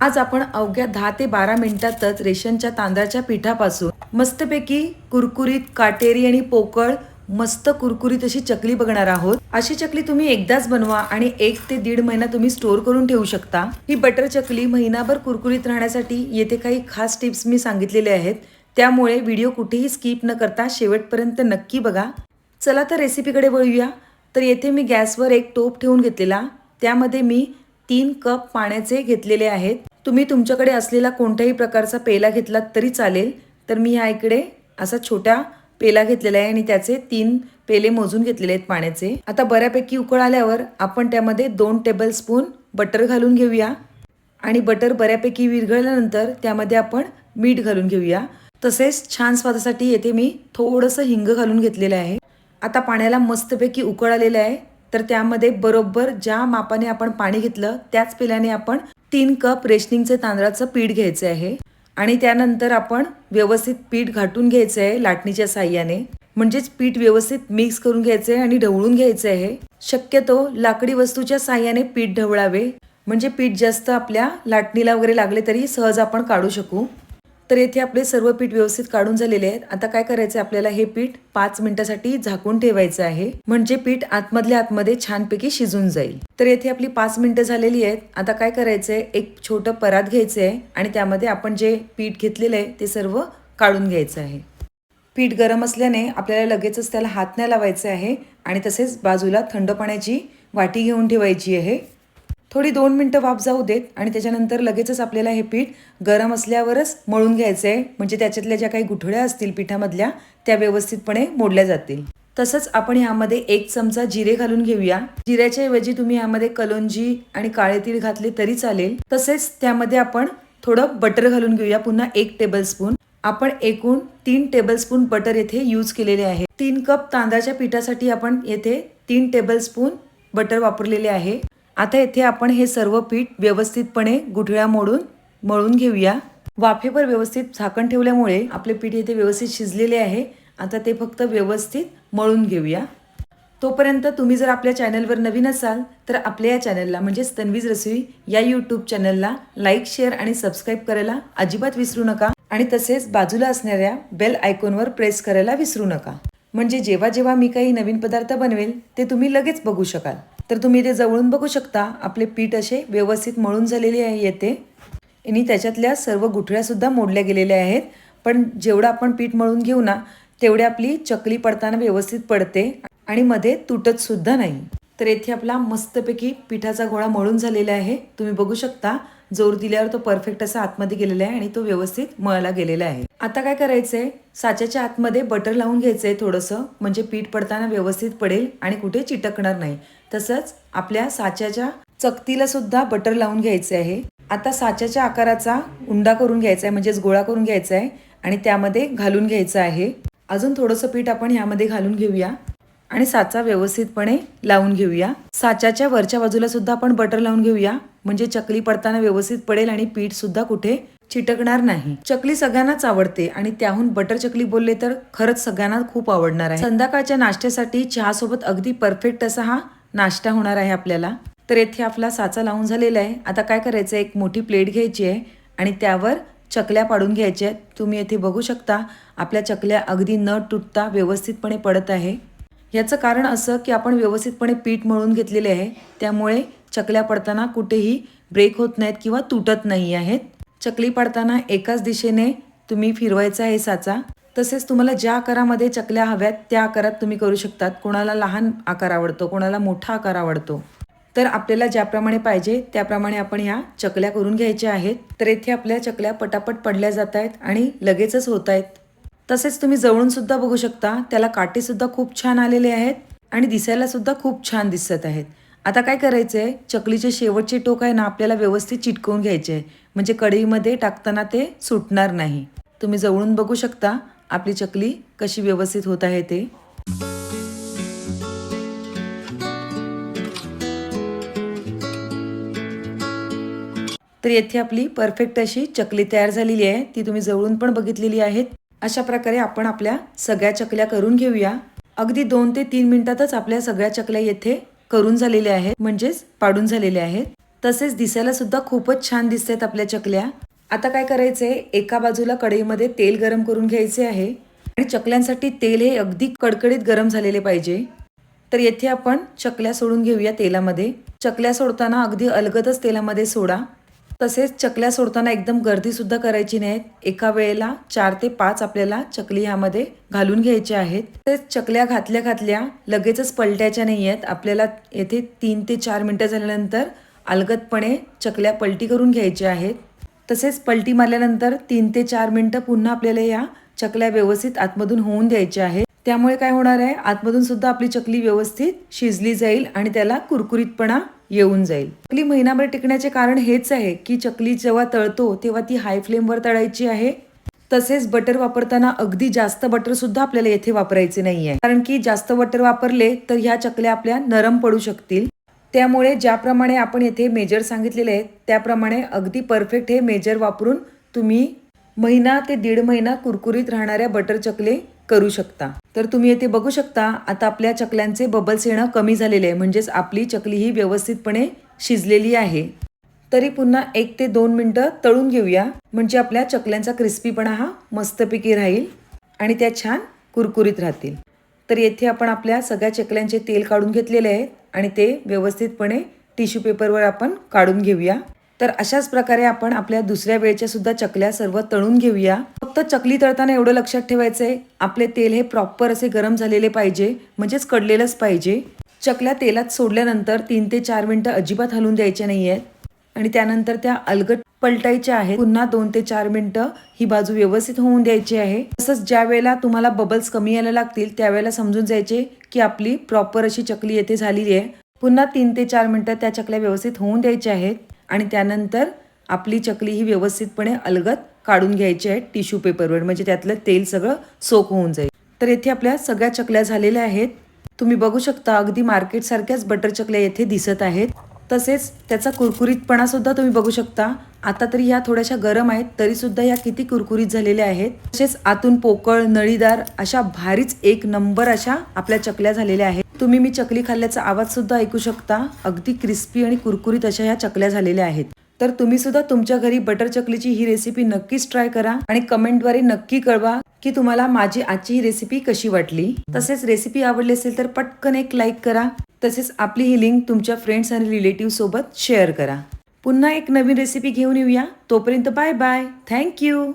आज आपण अवघ्या दहा ते बारा मिनिटातच रेशनच्या तांदळाच्या पिठापासून मस्तपैकी कुरकुरीत काटेरी आणि पोकळ मस्त कुरकुरीत अशी चकली बघणार आहोत. अशी चकली तुम्ही एकदाच बनवा आणि एक ते दीड महिना तुम्ही स्टोअर करून ठेवू शकता. ही बटर चकली महिनाभर कुरकुरीत राहण्यासाठी येथे काही खास टिप्स मी सांगितलेले आहेत. त्यामुळे व्हिडिओ कुठेही स्किप न करता शेवटपर्यंत नक्की बघा. चला तर रेसिपीकडे वळूया. तर येथे मी गॅसवर एक टोप ठेवून घेतलेला. त्यामध्ये मी तीन कप पाण्याचे घेतलेले आहेत. तुम्ही तुमच्याकडे असलेला कोणत्याही प्रकारचा पेला घेतलात तरी चालेल तर मी ह्या इकडे असा छोट्या पेला घेतलेला आहे आणि त्याचे तीन पेले मोजून घेतलेले आहेत पाण्याचे. आता बऱ्यापैकी उकळ आल्यावर आपण त्यामध्ये दोन टेबल स्पून बटर घालून घेऊया. आणि बटर बऱ्यापैकी विरघळल्यानंतर त्यामध्ये आपण मीठ घालून घेऊया. तसेच छान स्वादासाठी येथे मी थोडंसं हिंग घालून घेतलेलं आहे. आता पाण्याला मस्तपैकी उकळ आलेलं आहे. तर त्यामध्ये बरोबर ज्या मापाने आपण पाणी घेतलं त्याच पिल्याने आपण तीन कप रेशनिंगचे तांदळाचं पीठ घ्यायचं आहे. आणि त्यानंतर आपण व्यवस्थित पीठ घाटून घ्यायचं आहे लाटणीच्या साह्याने. म्हणजेच पीठ व्यवस्थित मिक्स करून घ्यायचं आहे आणि ढवळून घ्यायचं आहे. शक्यतो लाकडी वस्तूच्या साह्याने पीठ ढवळावे. म्हणजे पीठ जास्त आपल्या लाटणीला वगैरे लागले तरी सहज आपण काढू शकू. तर येथे आपले सर्व पीठ व्यवस्थित काढून झालेले आहेत. आता काय करायचं आपल्याला हे पीठ पाच मिनिटासाठी झाकून ठेवायचं आहे. म्हणजे पीठ आतमधल्या आतमध्ये छानपैकी शिजून जाईल. तर येथे आपली पाच मिनिटं झालेली आहेत. आता काय करायचंय? एक छोटं परात घ्यायचं आहे आणि त्यामध्ये आपण जे पीठ घेतलेलं आहे ते सर्व काढून घ्यायचं आहे. पीठ गरम असल्याने आपल्याला लगेचच त्याला हात नाही लावायचे आहे आणि तसेच बाजूला थंड पाण्याची वाटी घेऊन ठेवायची आहे. थोडी दोन मिनटं वाफ जाऊ देत आणि त्याच्यानंतर लगेचच आपल्याला हे पीठ गरम असल्यावरच मळून घ्यायचं आहे म्हणजे त्याच्यातल्या ज्या काही गुठळ्या असतील पिठामधल्या त्या व्यवस्थितपणे मोडल्या जातील. तसंच आपण ह्यामध्ये एक चमचा जिरे घालून घेऊया. जिऱ्याच्या ऐवजी तुम्ही ह्यामध्ये कलोंजी आणि काळे तीळ घातले तरी चालेल. तसेच त्यामध्ये आपण थोडं बटर घालून घेऊया पुन्हा एक टेबल स्पून आपण एकूण तीन टेबलस्पून बटर येथे यूज केलेले आहे. तीन कप तांदळाच्या पिठासाठी आपण येथे तीन टेबलस्पून बटर वापरलेले आहे. आता येथे आपण हे सर्व पीठ व्यवस्थितपणे गुठळ्या मोडून मळून घेऊया. वाफेवर व्यवस्थित झाकण ठेवल्यामुळे आपले पीठ येथे व्यवस्थित शिजलेले आहे. आता ते फक्त व्यवस्थित मळून घेऊया. तोपर्यंत तुम्ही जर आपल्या चॅनलवर नवीन असाल तर आपल्या या चॅनलला म्हणजेच तन्वीज रसोई या यूट्यूब चॅनलला लाईक शेअर आणि सबस्क्राईब करायला अजिबात विसरू नका. आणि तसेच बाजूला असणाऱ्या बेल आयकॉनवर प्रेस करायला विसरू नका. म्हणजे जेव्हा जेव्हा मी काही नवीन पदार्थ बनवेल ते तुम्ही लगेच बघू शकाल. तर तुम्ही ते जवळून बघू शकता आपले पीठ असे व्यवस्थित मळून झालेले आहे येते आणि त्याच्यातल्या सर्व गुठळ्यासुद्धा मोडल्या गेलेल्या आहेत. पण जेवढं आपण पीठ मळून घेऊ ना तेवढी आपली चकली पडताना व्यवस्थित पडते आणि मध्ये तुटतसुद्धा नाही. तर येथे आपला मस्तपैकी पिठाचा गोळा मळून झालेला आहे. तुम्ही बघू शकता जोर दिल्यावर तो परफेक्ट असा आतमध्ये गेलेला आहे आणि तो व्यवस्थित मळला गेलेला आहे. आता काय करायचंय? साच्याच्या आतमध्ये बटर लावून घ्यायचं आहे थोडंसं म्हणजे पीठ पडताना व्यवस्थित पडेल आणि कुठे चिटकणार नाही. तसंच आपल्या साच्याच्या चकतीला सुद्धा बटर लावून घ्यायचे आहे. आता साच्याच्या आकाराचा उंडा करून घ्यायचा आहे म्हणजेच गोळा करून घ्यायचा आहे आणि त्यामध्ये घालून घ्यायचं आहे. अजून थोडंसं पीठ आपण ह्यामध्ये घालून घेऊया. आणि साचा व्यवस्थितपणे लावून घेऊया. साच्याच्या वरच्या बाजूला सुद्धा आपण बटर लावून घेऊया. म्हणजे चकली पडताना व्यवस्थित पडेल आणि पीठ सुद्धा कुठे चिटकणार नाही. चकली सगळ्यांनाच आवडते आणि त्याहून बटर चकली बोलले तर खरंच सगळ्यांना खूप आवडणार आहे. संध्याकाळच्या नाश्त्यासाठी चहा सोबत अगदी परफेक्ट असा हा नाश्ता होणार आहे आपल्याला. तर येथे आपला साचा लावून झालेला आहे. आता काय करायचं एक मोठी प्लेट घ्यायची आहे आणि त्यावर चकल्या पाडून घ्यायच्या आहेत. तुम्ही येथे बघू शकता आपल्या चकल्या अगदी न तुटता व्यवस्थितपणे पडत आहे. याचं कारण असं की आपण व्यवस्थितपणे पीठ मळून घेतलेले आहे. त्यामुळे चकल्या पडताना कुठेही ब्रेक होत नाहीत किंवा तुटत नाही आहेत. चकली पडताना एकाच दिशेने तुम्ही फिरवायचा आहे साचा. तसेच तुम्हाला ज्या आकारामध्ये चकल्या हव्यात त्या आकारात तुम्ही करू शकतात. कोणाला लहान आकार आवडतो कोणाला मोठा आकार आवडतो. तर आपल्याला ज्याप्रमाणे पाहिजे त्याप्रमाणे आपण ह्या चकल्या करून घ्यायच्या आहेत. तर येथे आपल्या चकल्या पटापट पडल्या जात आहेत आणि लगेचच होत आहेत. तसेच तुम्ही जवळून सुद्धा बघू शकता त्याला काटे सुद्धा खूप छान आलेले आहेत आणि दिसायला सुद्धा खूप छान दिसत आहेत. आता काय करायचंय? चकलीचे शेवटचे टोक आहे ना आपल्याला व्यवस्थित चिटकवून घ्यायचे आहे. म्हणजे कढईमध्ये टाकताना ते सुटणार नाही. तुम्ही जवळून बघू शकता आपली चकली कशी व्यवस्थित होत आहे ते. तर येथे आपली परफेक्ट अशी चकली तयार झालेली आहे. ती तुम्ही जवळून पण बघितलेली आहेत. अशा प्रकारे आपण आपल्या सगळ्या चकल्या करून घेऊया. अगदी दोन ते तीन मिनिटातच आपल्या सगळ्या चकल्या येथे करून झालेल्या आहेत म्हणजेच पाडून झालेल्या आहेत. तसेच दिसायला सुद्धा खूपच छान दिसतात आपल्या चकल्या. आता काय करायचंय? एका बाजूला कढईमध्ये तेल गरम करून घ्यायचे आहे. आणि चकल्यांसाठी तेल हे अगदी कडकडीत गरम झालेले पाहिजे. तर येथे आपण चकल्या सोडून घेऊया तेलामध्ये. चकल्या सोडताना अगदी अलगदच तेलामध्ये सोडा. तसेच चकल्या सोडताना एकदम गर्दीसुद्धा करायची नाहीत एका वेळेला चार ते पाच आपल्याला चकली ह्यामध्ये घालून घ्यायच्या आहेत. तसेच चकल्या घातल्या घातल्या लगेचच पलटायच्या नाही आहेत. आपल्याला येथे तीन ते चार मिनटं झाल्यानंतर अलगदपणे चकल्या पलटी करून घ्यायच्या आहेत. तसेच पलटी मारल्यानंतर तीन ते चार मिनटं पुन्हा आपल्याला या चकल्या व्यवस्थित आतमधून होऊन द्यायच्या आहेत. त्यामुळे काय होणार आहे? आतमधून सुद्धा आपली चकली व्यवस्थित शिजली जाईल आणि त्याला कुरकुरीतपणा येऊन जाईल. चकली महिनाभर टिकण्याचे कारण हेच आहे की चकली जेव्हा तळतो तेव्हा ती हाय फ्लेमवर तळायची आहे. तसेच बटर वापरताना अगदी जास्त बटर सुद्धा आपल्याला येथे वापरायचे नाही आहे कारण की जास्त बटर वापरले तर ह्या चकल्या आपल्या नरम पडू शकतील. त्यामुळे ज्याप्रमाणे आपण येथे मेजर सांगितलेले आहेत त्याप्रमाणे अगदी परफेक्ट हे मेजर वापरून तुम्ही महिना ते दीड महिना कुरकुरीत राहणाऱ्या बटर चकले करू शकता. तर तुम्ही येथे बघू शकता आता आपल्या चकल्यांचे बबल्स येणं कमी झालेले आहे. म्हणजेच आपली चकली ही व्यवस्थितपणे शिजलेली आहे. तरी पुन्हा एक ते दोन मिनटं तळून घेऊया. म्हणजे आपल्या चकल्यांचा क्रिस्पीपणा हा मस्तपैकी राहील आणि त्या छान कुरकुरीत राहतील. तर येथे आपण आपल्या सगळ्या चकल्यांचे तेल काढून घेतलेले आहेत आणि ते व्यवस्थितपणे टिश्यू पेपरवर आपण काढून घेऊया. तर अशाच प्रकारे आपण आपल्या दुसऱ्या वेळच्या सुद्धा चकल्या सर्व तळून घेऊया. फक्त चकली तळताना एवढं लक्षात ठेवायचं आहे आपले तेल हे प्रॉपर असे गरम झालेले पाहिजे म्हणजेच कडलेलंच पाहिजे. चकल्या तेलात सोडल्यानंतर तीन ते चार मिनटं अजिबात हलवून द्यायच्या नाही आहेत आणि त्यानंतर त्या अलगट पलटायच्या आहेत पुन्हा दोन ते चार मिनटं ही बाजू व्यवस्थित होऊन द्यायची आहे. तसंच ज्या वेळेला तुम्हाला बबल्स कमी यायला लागतील त्यावेळेला समजून जायचे की आपली प्रॉपर अशी चकली येथे झालेली आहे. पुन्हा तीन ते चार मिनिटं त्या चकल्या व्यवस्थित होऊन द्यायच्या आहेत. आणि त्यानंतर आपली चकली ही व्यवस्थितपणे अलगत काढून घ्यायची आहे टिश्यू पेपरवर. म्हणजे त्यातलं तेल सगळं सोक होऊन जाईल. तर येथे आपल्या सगळ्या चकल्या झालेल्या आहेत. तुम्ही बघू शकता अगदी मार्केट सारख्याच बटर चकल्या येथे दिसत आहेत. तसेच त्याचा कुरकुरीतपणा सुद्धा तुम्ही बघू शकता. आता तरी ह्या थोड्याशा गरम आहेत तरी सुद्धा ह्या किती कुरकुरीत झालेल्या आहेत. तसेच आतून पोकळ नळीदार अशा भारीच एक नंबर अशा आपल्या चकल्या झालेल्या आहेत. तुम्ही मी चकली खाल्ल्याचा आवाज सुद्धा ऐकू शकता. अगदी क्रिस्पी आणि कुरकुरीत अशा ह्या चकल्या झालेल्या आहेत. तर तुम्ही सुद्धा तुमच्या घरी बटर चकलीची ही रेसिपी नक्कीच ट्राय करा आणि कमेंटद्वारे नक्की कळवा की तुम्हाला माझी आजची ही रेसिपी कशी वाटली. तसेच रेसिपी आवडली असेल तर पटकन एक लाईक करा. तसेच आपली ही लिंक तुमच्या फ्रेंड्स आणि रिलेटिव्ह सोबत शेअर करा. पुन्हा एक नवीन रेसिपी घेऊन येऊया. तोपर्यंत बाय बाय थँक्यू